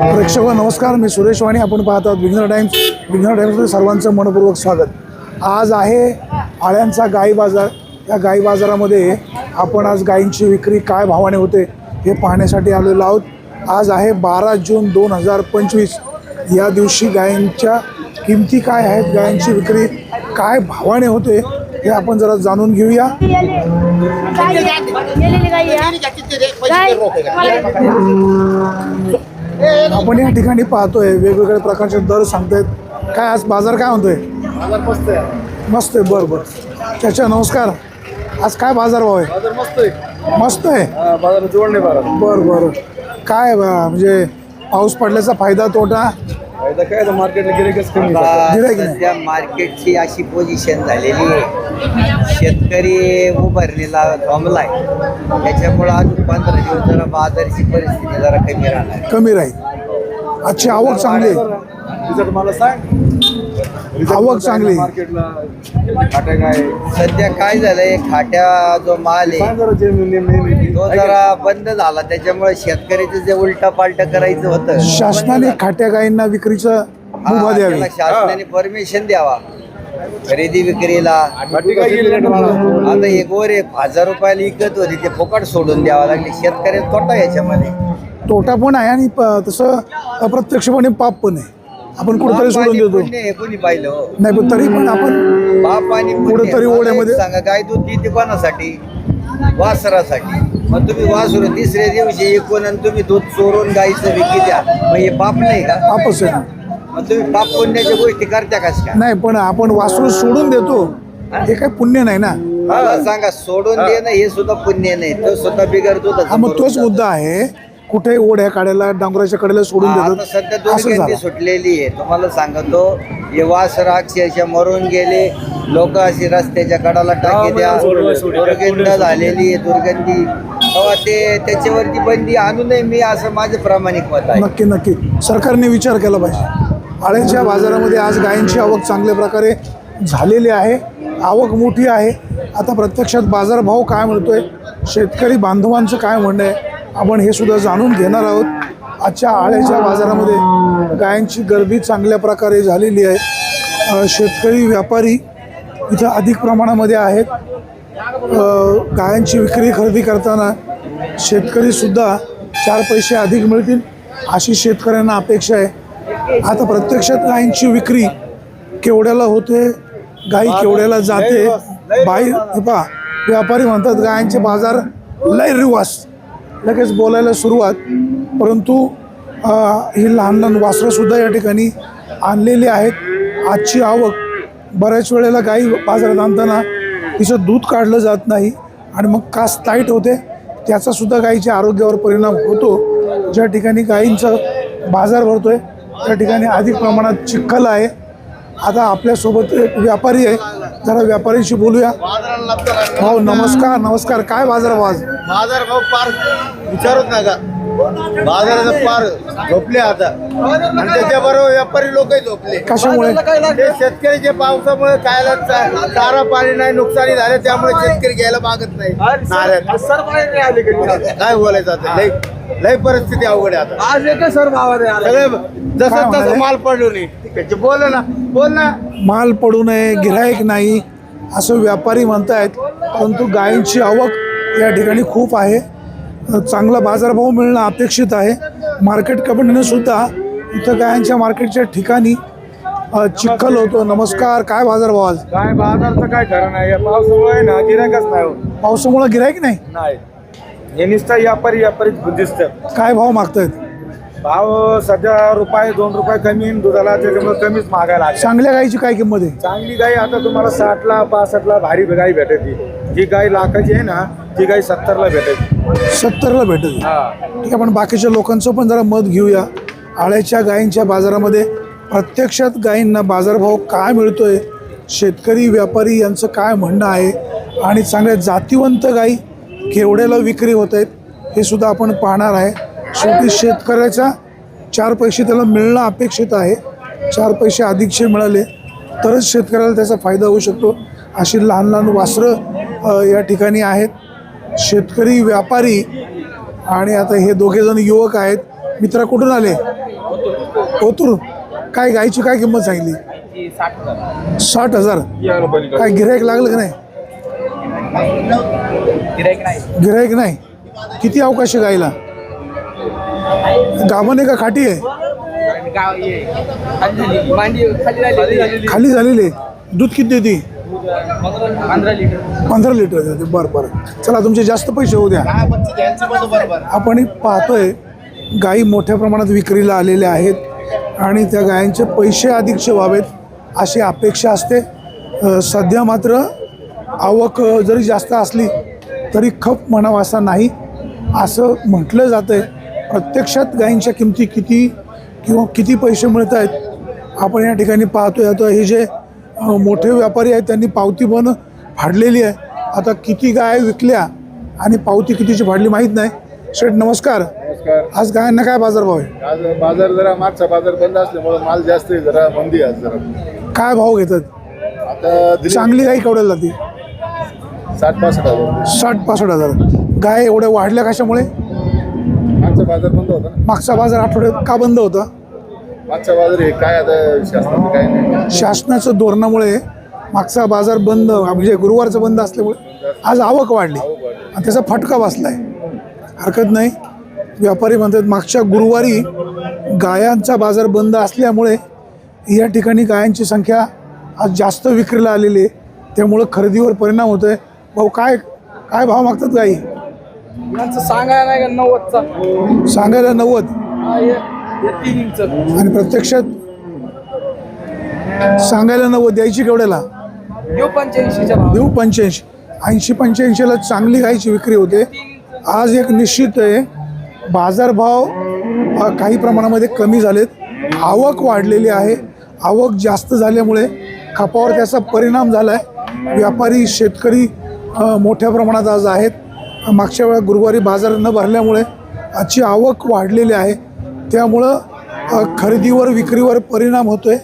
प्रेक्षक नमस्कार मी सुरेश वाणी. आपण पाहत आहोत विघ्नर टाइम्स. विघ्नर टाइम्समध्ये सर्वांचं मनपूर्वक स्वागत. आज आहे आळ्यांचा गाई बाजार. या गाई बाजारामध्ये आपण आज गायींची विक्री काय भावाने होते हे पाहण्यासाठी आलेलो आहोत. आज आहे बारा जून दोन हजार पंचवीस. या दिवशी गायींच्या किमती काय आहेत गायींची विक्री काय भावाने होते हे आपण जरा जाणून घेऊया. आपण या ठिकाणी पाहतोय वेगवेगळ्या प्रकारचे दर सांगतायत. काय आज बाजार काय म्हणतोय? मस्त आहे. बरं बरं. त्याच्या नमस्कार. आज काय बाजार भाव आहे? बाजार मस्त आहे. हा, बरं बरं. काय बा- म्हणजे पाऊस पडल्याचा फायदा तोटा? फायदा काय आता मार्केटला गिरेकच कमी आता गिऱ्हाईक नाही. सध्या मार्केटची अशी पोझिशन झालेली आहे. शेतकरी उभारणीला थांबलाय. त्याच्यामुळं अजून पंधरा दिवस जरा बाजारची परिस्थिती जरा कमी राहणार. कमी राहील. आजची आवक चांगली आहे. रिझल्ट मला सांग. Result आवक सांग चांगली. ना मार्केटला? खाट्या काय? सध्या काय झालंय? खाट्या जो माल सांग आहे जरा जे नेम- तो जरा बंद झाला त्याच्यामुळे शेतकऱ्याचं जे उलटा पालट करायचं होतं शासनाने खाट्या गायींना विक्रीचं मुभा हा, द्यावी. त्याला शासनाने परमिशन द्यावा. खरेदी विक्रीला. आता एक वर एक हजार रुपयाला विकत होती ते फुकट सोडून द्यावा लागले. शेतकऱ्याला तोटा याच्यामध्ये. तोटा पण आहे आणि प- तसं अप्रत्यक्षपणे पाप पण आहे. आपण कुठेतरी सोडून देतो. पुण्य हे कोणी पाहिलं? हो? नाही पण तरी पण आपण बाप आणि पुण्य. कुठंतरी मला ओढ्यामध्ये- सांगा गाय दूध देते कोणासाठी? वासरासाठी. मग तुम्ही वासरू तिसऱ्या दिवशी एकूण आणि तुम्ही दूध चोरून गाईचं विकी द्या मग हे पाप नाही का? पापच आहे मग तुम्ही पाप पुण्याच्या गोष्टी करता कस का नाही पण आपण वासरू सोडून देतो. हे? काही पुण्य नाही ना. मला सांगा सोडून देणं हे सुद्धा पुण्य नाही. तो सुद्धा बिगर हा मग तोच मुद्दा आहे. कुठे ओढ्या काढायला डांगराच्या कडेला सोडून आता सध्या देतात असं सुटलेली आहे. तुम्हाला सांगतो हे वासर अक्षरशः मरून गेले. लोक अशी रस्त्याच्या कडाला टाकी द्या. दुर्गंध झालेली आहे दुर्गंधी. तेव्हा ते त्याच्यावरती बंदी आणू नये मी असं माझं प्रामाणिक मत आहे. नक्की नक्की. सरकारने विचार केला पाहिजे. आळ्याच्या बाजारामध्ये आज गायींची आवक चांगल्या प्रकारे झालेली आहे. आवक मोठी आहे. आता प्रत्यक्षात बाजारभाव काय मिळतोय शेतकरी बांधवांचं काय म्हणणं आहे? आपण हे सुद्धा जाणून घेणार आहोत. आजच्या आळ्याच्या बाजारामध्ये गायींची गर्दी चांगल्या प्रकारे झालेली आहे. शेतकरी व्यापारी इथं अधिक प्रमाणामध्ये आहेत. गायांची विक्री खरेदी करताना शेतकरीसुद्धा चार पैसे अधिक मिळतील अशी शेतकऱ्यांना अपेक्षा आहे. आता प्रत्यक्षात गायींची विक्री केवढ्याला होते? गाई केवढ्याला जाते? बाई हे पहा व्यापारी म्हणतात गायांचे बाजार लय रिवास लगेच बोलायला सुरुवात परंतु ही लहान लहान वासरंसुद्धा या ठिकाणी आणलेली आहेत. आजची आवक बऱ्याच वेळेला गाई बाजारात आणताना तिचं दूध काढलं जात नाही आणि मग कास टाईट होते. त्याचासुद्धा गाईच्या आरोग्यावर परिणाम होतो. ज्या ठिकाणी गाईंचं बाजार भरतो आहे त्या ठिकाणी अधिक प्रमाणात चिखल आहे. आता आपल्यासोबत एक व्यापारी आहे. जरा व्यापाऱ्यांशी बोलूया. हो नमस्कार नमस्कार. काय बाजार भाव आज? बाजार भाव पार विचारत नका. बाजाराचं पार झोपले आता. आणि त्याच्याबरोबर व्यापारी लोकही झोपले. कशामुळे? ते शेतकरीच्या पावसामुळे चा- चारा पाणी नाही नुकसानी झाले त्यामुळे शेतकरी घ्यायला मागत नाही. नाऱ्यात. काय बोलायचं आता? लय लय परिस्थिती अवघड आहे आता. आज एक सर भावाने सगळे काय जसं म्हणाले? तसं माल पडलो नाही. त्याचे बोल ना बोल ना. माल पडू नये गिराईक नाही असं व्यापारी म्हणतायत परंतु गायींची आवक या ठिकाणी खूप आहे. चांगला बाजारभाव मिळणं अपेक्षित आहे. मार्केट कमिटीने सुद्धा इथं गायांच्या मार्केटच्या ठिकाणी चिखल होतो. नमस्कार काय बाजारभाव आज? काय बाजारचं काय खरं नाही. पावसामुळे आहे ना गिरायकच नाही. पावसामुळे गिराईक नाही? नाही. हे नुसतं व्यापारी व्यापारी दिसतं काय भाव मागतायत? भाव सध्या रुपये दोन रुपये कमी दुधाला त्याच्यामुळे कमीच मागायला लागले. चांगल्या गाईची काय किंमत आहे? चांगली गाय आता तुम्हाला साठला पासष्टला भारी गाय भेटायची जी गाय लाखाची आहे ना ती गाय सत्तरला भेटायची सत्तरला भेटेल. हा. ठीक आहे आपण बाकीच्या लोकांचं पण जरा मत घेऊया. आळ्याच्या गायींच्या बाजारामध्ये प्रत्यक्षात गायींना बाजारभाव काय मिळतोय? शेतकरी व्यापारी यांचं काय म्हणणं आहे? आणि चांगल्या जातीवंत गायी केवढ्याला विक्री होत आहेत हे सुद्धा आपण पाहणार आहे. शेवटी शेतकऱ्याचा चार पैसे त्याला मिळणं अपेक्षित आहे. चार पैसे अधिकचे मिळाले तरच शेतकऱ्याला त्याचा फायदा होऊ शकतो. अशी लहान लहान वासरं या ठिकाणी आहेत. शेतकरी व्यापारी आणि आता हे दोघे जण युवक आहेत. मित्रा कुठून आले? ओतूर काय गायची काय किंमत सांगितली? साठ हजार. काय गिरायक लागलं का नाही? गिरायक नाही. किती अवकाश आहे गायला? गाभण का खाटी आहे? खाली झालेली आहे. दूध किती देते? पंधरा लिटर. देते बरं बरं. चला तुमचे जास्त पैसे होऊ द्या. आपण हे पाहतोय गायी मोठ्या प्रमाणात विक्रीला आलेल्या आहेत आणि त्या गायांचे पैसे अधिकचे व्हावेत अशी अपेक्षा असते. सध्या मात्र आवक जरी जास्त असली तरी खप म्हणावा असा नाही. असं म्हटलं जातं आहे प्रत्यक्षात गायींच्या किमती किती किंवा किती पैसे मिळत आहेत आपण या ठिकाणी पाहतोय. आता हे जे मोठे व्यापारी आहेत त्यांनी पावती पण फाडलेली आहे. आता किती गाय विकल्या आणि पावती कितीची फाडली माहीत नाही. शेठ नमस्कार. नमस्कार. आज गायांना काय बाजारभाव आहे? आज बाजार जरा मागचा बाजार बंद असल्यामुळे माल जास्त आहे जरा मंदी आज जरा. काय भाव घेतात? आता दिली चांगली गाई केवढ्याला जाते? साठ पासष्ट हजार. साठ पासष्ट हजार. गाय एवढ्या वाढल्या कशामुळे? मागचा बाजार बंद होता ना. मागचा बाजार आठवड्यात का बंद होता? मागचा बाजार हे काय आता शासनाचं काय नाही. शासनाचं धोरणामुळे मागचा बाजार बंद म्हणजे गुरुवारचं बंद असल्यामुळे आज आवक वाढली. आणि त्याचा फटका बसलाय. हरकत नाही. व्यापारी म्हणतात मागच्या गुरुवारी गायांचा बाजार बंद असल्यामुळे या ठिकाणी गायांची संख्या आज जास्त विक्रीला आलेली आहे. त्यामुळं खरेदीवर परिणाम होतो आहे भाऊ काय काय भाव मागतात गाई? यांचं सांगायला सांगायला नव्वद? आणि प्रत्यक्षात सांगायला नव्वद द्यायची केवढ्याला? देऊ पंच्याऐंशी. ऐंशी पंच्याऐंशीला चांगली गायची विक्री होते. आज एक निश्चित आहे बाजारभाव काही प्रमाणामध्ये कमी झालेत. आवक वाढलेली आहे. आवक जास्त झाल्यामुळे खपावर त्याचा परिणाम झाला आहे व्यापारी शेतकरी मोठ्या प्रमाणात आज आहेत. मागच्या वेळा गुरुवारी बाजार न भरल्यामुळे आजची आवक वाढलेली आहे. त्यामुळं खरेदीवर विक्रीवर परिणाम होतो आहे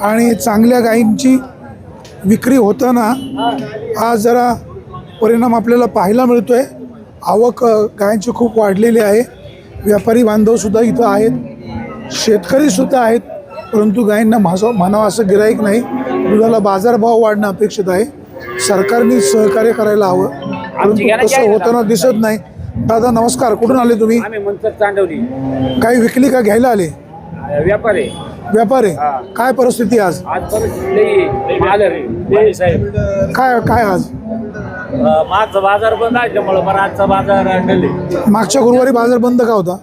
आणि चांगल्या गायींची विक्री होताना आज जरा परिणाम आपल्याला पाहायला मिळतो आहे आवक गायांची खूप वाढलेली आहे. व्यापारी बांधवसुद्धा इथं आहेत. शेतकरीसुद्धा आहेत. परंतु गायींना माझं म्हणावं असं गिराईक नाही. दुधाला बाजारभाव वाढणं अपेक्षित आहे. सरकारने सहकार्य करायला हवं. परंतु तसं होताना दिसत नाही. दादा नमस्कार. कुठून आले तुम्ही? आम्ही मनसर चांडवली काही विकली का घ्यायला आले? व्यापार. व्यापार? आहे काय परिस्थिती आज? आज परिस्थिती लई माल आहे. लई साहेब. काय काय आज? अं, मागचा बाजार बंद आहे त्यामुळे पण आजचा बाजार मागच्या गुरुवारी बाजार बंद का होता?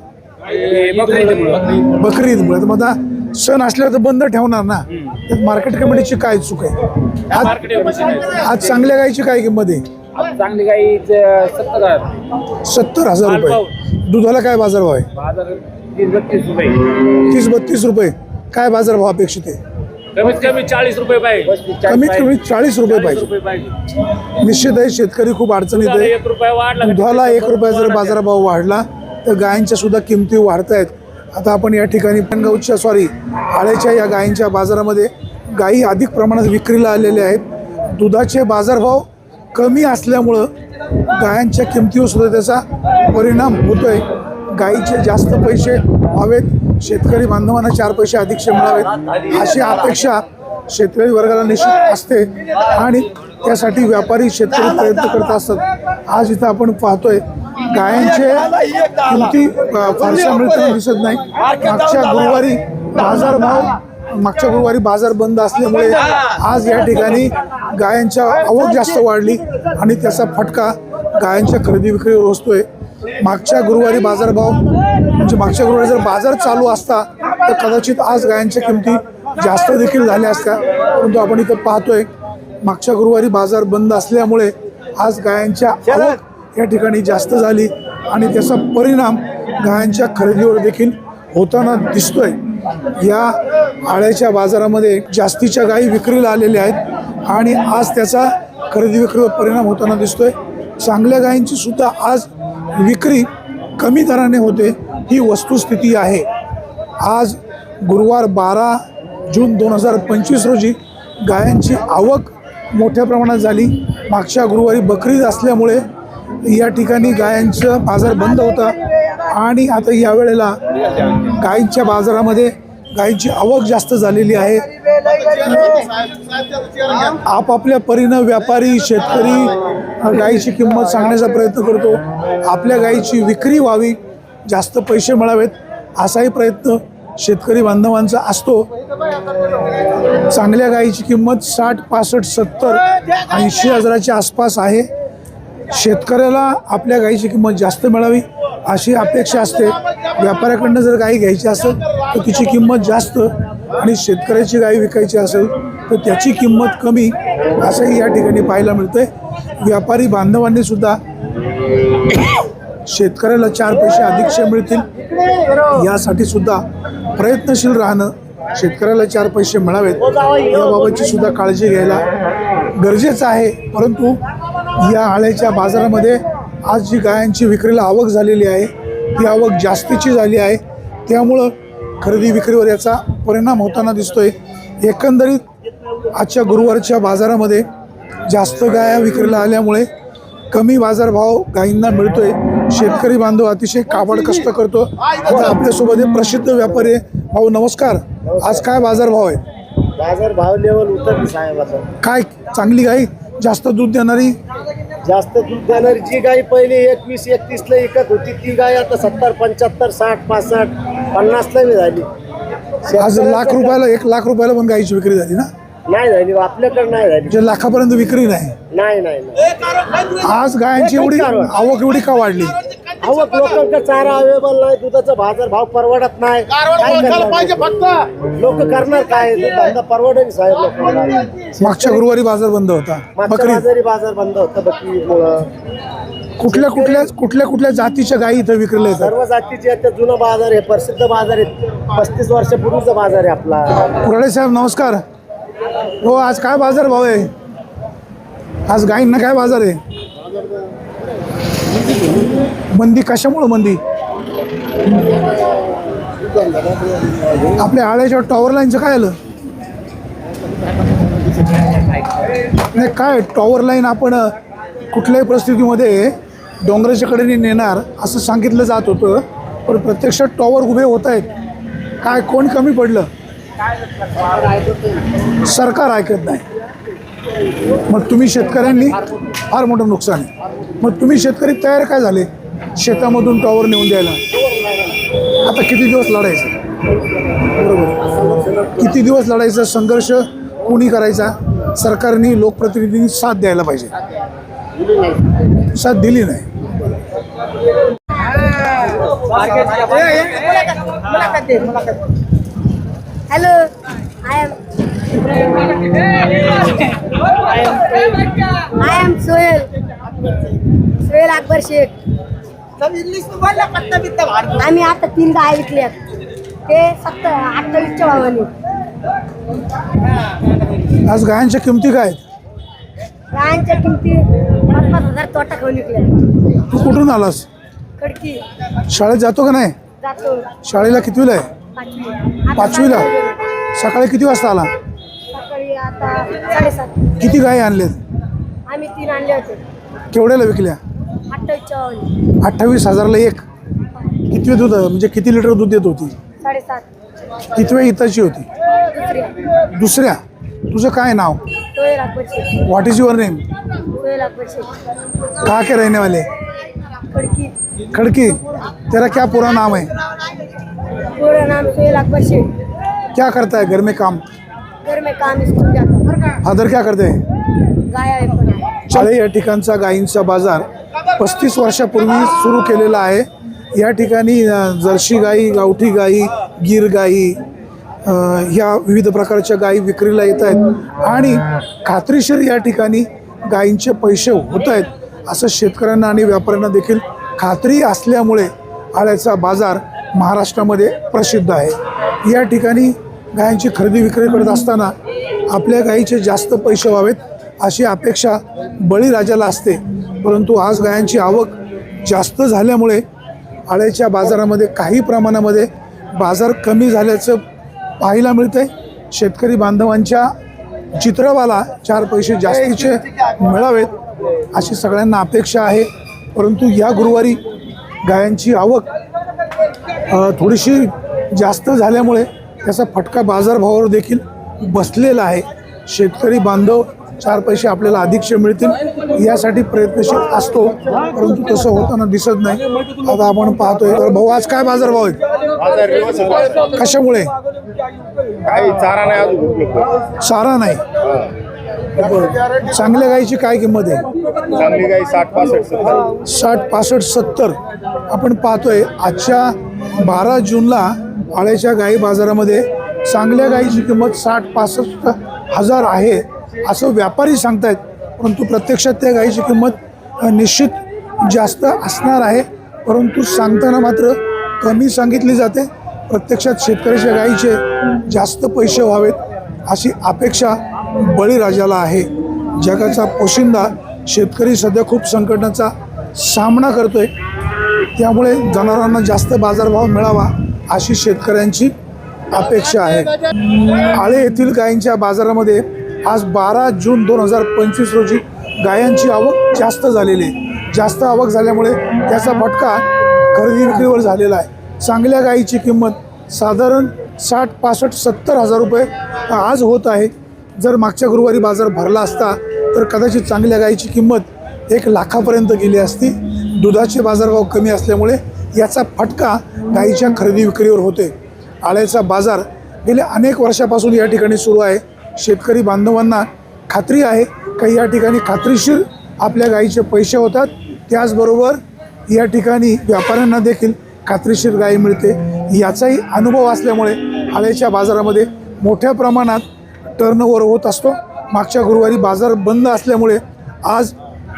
बकरी ईदमुळे तर मग आता सण असल्यावर तर बंद ठेवणार ना? मार्केट कमिटीची काय चूक आहे? आज आज चांगल्या गायची काय किंमत आहे? चांगली गाई सत्तर हजार. सत्तर हजार रुपये. दुधाला काय बाजारभाव आहे? बाजार तीस बत्तीस रुपये. तीस बत्तीस रुपये. काय बाजारभाव अपेक्षित आहे? कमीत कमी चाळीस रुपये पाहिजे. कमीत कमी चाळीस रुपये पाहिजे. रुपये पाहिजे. निश्चित आहे शेतकरी खूप अडचणीत आहे. एक रुपया वाढला दुधाला एक रुपया जर बाजारभाव वाढला तर गायींच्या सुद्धा किमती वाढत आहेत आता आपण या ठिकाणी पणगावच्या सॉरी आळ्याच्या या गायींच्या बाजारामध्ये गायी अधिक प्रमाणात विक्रीला आलेल्या आहेत. दुधाचे बाजारभाव कमी असल्यामुळं गायांच्या किमतीवर सुद्धा त्याचा परिणाम होतो आहे गायीचे जास्त पैसे व्हावेत शेतकरी बांधवांना चार पैसे अधिकचे मिळावेत अशी अपेक्षा शेतकरी वर्गाला निश्चित असते आणि त्यासाठी व्यापारी शेतकरी प्रयत्न करत असतात. आज इथं आपण पाहतोय गायांचे किमती फारशा मिळताना दिसत नाही. मागच्या गुरुवारी बाजारभाव मागच्या गुरुवारी बाजार बंद असल्यामुळे आज या ठिकाणी गायांच्या आवक जास्त वाढली आणि त्याचा फटका गायांच्या खरेदी विक्रीवर बसतोय मागच्या गुरुवारी बाजारभाव म्हणजे मागच्या गुरुवारी जर बाजार चालू असता तर कदाचित आज गायांच्या किमती जास्त देखील झाल्या असत्या. परंतु आपण इथं पाहतोय मागच्या गुरुवारी बाजार बंद असल्यामुळे आज गायांच्या आवक या ठिकाणी जास्त झाली आणि त्याचा परिणाम गायांच्या खरेदीवर देखील होताना दिसतोय. या आळ्याच्या बाजारामध्ये जास्तीच्या गायी विक्रीला आलेल्या आहेत. आणि आज त्याचा खरेदी विक्रीवर परिणाम होताना दिसतोय. चांगल्या गायींची सुद्धा आज विक्री कमी दराने होते ही वस्तुस्थिती आहे. आज गुरुवार बारा जून दोन हजार पंचवीस रोजी गायांची आवक मोठ्या प्रमाणात झाली. मागच्या गुरुवारी बकरीद असल्यामुळे या ठिकाणी गायांचं बाजार बंद होता आणि आता यावेळेला गायींच्या बाजारामध्ये गायींची आवक जास्त झालेली आहे. आपापल्या परीनं व्यापारी शेतकरी गायीची किंमत सांगण्याचा प्रयत्न करतो. आपल्या गायीची विक्री व्हावी जास्त पैसे मिळावेत असाही प्रयत्न शेतकरी बांधवांचा असतो. चांगल्या गायीची किंमत साठ पासष्ट सत्तर ऐंशी हजाराच्या आसपास आहे. शेतकऱ्याला आपल्या गायीची किंमत जास्त मिळावी अशी अपेक्षा असते. व्यापाऱ्याकडनं जर गाई घ्यायची असेल तर तिची किंमत जास्त आणि शेतकऱ्याची गाय विकायची असेल तर त्याची किंमत कमी असंही या ठिकाणी पाहायला मिळतंय. व्यापारी बांधवांनी सुद्धा शेतकऱ्याला चार पैसे अधिकचे मिळतील यासाठी सुद्धा प्रयत्नशील राहणं शेतकऱ्याला चार पैसे मिळावेत याबाबतची सुद्धा काळजी घ्यायला गरजेचं आहे. परंतु या आळ्याच्या बाजारामध्ये आज जी गायांची विक्रीला आवक झालेली आहे ती आवक जास्तीची झाली आहे. त्यामुळं खरेदी विक्रीवर याचा परिणाम होताना दिसतोय. एकंदरीत आजच्या गुरुवारच्या बाजारामध्ये जास्त गाया विक्रीला आल्यामुळे कमी बाजारभाव गायींना मिळतोय. शेतकरी बांधव अतिशय काबड कष्ट करतो. आता आपल्यासोबत एक प्रसिद्ध व्यापारी आहे. भाऊ नमस्कार. आज काय बाजारभाव आहे? बाजार भाव लेवल आता. काय चांगली गाई? जास्त दूध देणारी? जास्त दूध देणारी जी गाय पहिली एकवीस एकतीसला विकत होती ती गाय आता सत्तर पंच्याहत्तर साठ पासष्ट पन्नासला बी झाली. आज लाख रुपयाला एक लाख रुपयाला पण गायीची विक्री झाली ना? नाही झाली आपल्याकडे नाही झाली. म्हणजे लाखापर्यंत विक्री नाही. नाही नाही नाही. आज गायांची एवढी आवक एवढी का वाढली? आवक लोकांचा चारा अवेलेबल नाही दुधाचा बाजार भाव परवडत नाही. लोक? करणार काय? धंदा परवडेल साहेब लोकांना. मागच्या गुरुवारी बाजार बंद होता. मागच्या बकरी. बाजारी बाजार बंद होता बकरीमुळं. कुठल्या कुठल्या कुठल्या कुठल्या जातीच्या गायी इथं विक्रीला येतात सर्व जातीचे आता जुना बाजार आहे प्रसिद्ध बाजार आहे. पस्तीस वर्षापूर्वीचा बाजार आहे आपला. कुराडे साहेब नमस्कार. हो आज काय बाजार भाव आहे? आज गायींना काय बाजार आहे? मंदी कशामुळं मंदी आपल्या आळ्याच्या टॉवर लाईनचं काय आलं नाही काय? टॉवर लाईन आपण कुठल्याही परिस्थितीमध्ये डोंगराच्या कडेने नेणार असं सांगितलं जात होतं. पण प्रत्यक्षात टॉवर उभे होत आहेत. काय कोण कमी पडलं? सरकार ऐकत नाही. मग तुम्ही शेतकऱ्यांनी फार मोठं नुकसान आहे. मग तुम्ही शेतकरी तयार काय झाले? शेतामधून टॉवर नेऊन द्यायला. आता किती दिवस लढायचं? बरोबर. किती दिवस लढायचा? संघर्ष कोणी करायचा? सरकारने लोकप्रतिनिधींनी साथ द्यायला पाहिजे. साथ दिली नाही. Hello. I am I am Sohail Sohail Akbar Shaikh आम्ही आता तीन गाय विकल्यात ते सत्तर अठ्ठावीसच्या भावाने. आज गायांच्या किमती काय? गायांच्या किमती पाच पाच हजार तोटा खाऊन विकल्या तू कुठून आलास? खडकी. शाळेत जातो का नाही? जातो. शाळेला कितवीला आहे? पाचवीला. सकाळी किती वाजता आला? सकाळी आता साडेसात. किती गायी आणलेत? आम्ही तीन आणले होते. केवढ्याला विकल्या? अठ्ठावीसच्या अठ्ठावीस हजारला एक. किती दूध म्हणजे किती लिटर दूध देत होती? साडेसात. कितव्या हिताची होती? दुसऱ्या. तुझं काय नाव? व्हॉट इज युअर नेम कहाँ के रहने वाले खडकी. खड़की. तेरा क्या पूरा नाम है पूरा नाम सोहेल अकबर शेख. क्या करता है? घर में काम? घर में काम स्कूल जाता. फादर क्या करते? हैं गाय आहे आहे. या ठिकाणचा गायींचा बाजार. पस्तीस वर्षापूर्वी सुरू केलेला आहे. या ठिकाणी जर्सी गाई गावठी गाई गीर गाई ह्या विविध प्रकारच्या गायी विक्रीला येत आहेत. आणि खात्रीशीर या ठिकाणी गायींचे पैसे होत आहेत असं शेतकऱ्यांना आणि व्यापाऱ्यांना देखील खात्री असल्यामुळे आळ्याचा बाजार महाराष्ट्रामध्ये प्रसिद्ध आहे. या ठिकाणी गायींची खरेदी विक्री करत असताना आपल्या गायीचे जास्त पैसे व्हावेत अशी अपेक्षा बळीराजाला असते. परंतु आज गायांची आवक जास्त झाल्यामुळे आळ्याच्या बाजारामध्ये काही प्रमाणामध्ये बाजार कमी झाल्याचं पाहायला मिळतं आहे शेतकरी बांधवांच्या चित्रवाला चार पैसे जास्तीचे मिळावेत अशी सगळ्यांना अपेक्षा आहे. परंतु या गुरुवारी गायांची आवक थोडीशी जास्त झाल्यामुळे त्याचा फटका बाजारभावावर देखील बसलेला आहे. शेतकरी बांधव चार पैसे आपल्याला अधिकचे मिळतील यासाठी प्रयत्नशील असतो परंतु तसं होताना दिसत नाही. आता आपण पाहतोय. तर भाऊ आज काय बाजारभाव आहेत कशामुळे? चारा नाही नाही. चांगल्या गाईची काय किंमत आहे? चांगली गाई साठ पासष्ट सत्तर. साठ पासष्ट सत्तर. आपण पाहतोय आजच्या बारा जूनला आळ्याच्या गाई बाजारामध्ये चांगल्या गाईची किंमत साठ पासष्ट हजार आहे. असं व्यापारी सांगतायत परंतु प्रत्यक्षात त्या गाईची किंमत निश्चित जास्त असणार आहे. परंतु सांगताना मात्र कमी सांगितली जाते. प्रत्यक्षात शेतकऱ्याच्या गाईचे जास्त पैसे व्हावेत अशी अपेक्षा बळीराजाला आहे. जगाचा पोशिंदा शेतकरी सध्या खूप संकटाचा सामना करतो आहे त्यामुळे जनावरांना जास्त बाजारभाव मिळावा अशी शेतकऱ्यांची अपेक्षा आहे. आळे येथील गायींच्या बाजारामध्ये आज बारा जून दोन हजार पंचवीस रोजी गायांची आवक जास्त झालेली आहे. जास्त आवक झाल्यामुळे त्याचा फटका खरेदी विक्रीवर झालेला आहे. चांगल्या गायीची किंमत साधारण साठ पासष्ट सत्तर हजार रुपये आज होत आहे. जर मागच्या गुरुवारी बाजार भरला असता तर कदाचित चांगल्या गायीची किंमत एक लाखापर्यंत गेली असती. दुधाचे बाजारभाव कमी असल्यामुळे याचा फटका गायीच्या खरेदी विक्रीवर होते आळ्याचा बाजार गेल्या अनेक वर्षापासून या ठिकाणी सुरू आहे. शेतकरी बांधवांना खात्री आहे काही या ठिकाणी खात्रीशीर आपल्या गायीचे पैसे होतात? त्याचबरोबर या ठिकाणी व्यापाऱ्यांना देखील खात्रीशीर गायी मिळते. याचाही अनुभव असल्यामुळे आळ्याच्या बाजारामध्ये मोठ्या प्रमाणात टर्नओव्हर होत असतो. मागच्या गुरुवारी बाजार बंद असल्यामुळे आज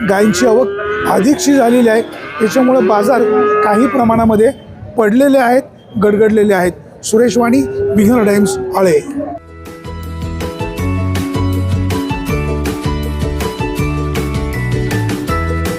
गायींची आवक अधिकशी झालेली आहे. त्याच्यामुळे बाजार काही प्रमाणामध्ये पडलेले आहेत गडगडलेले आहेत. सुरेश वाणी विघ्नर टाइम्स आळे.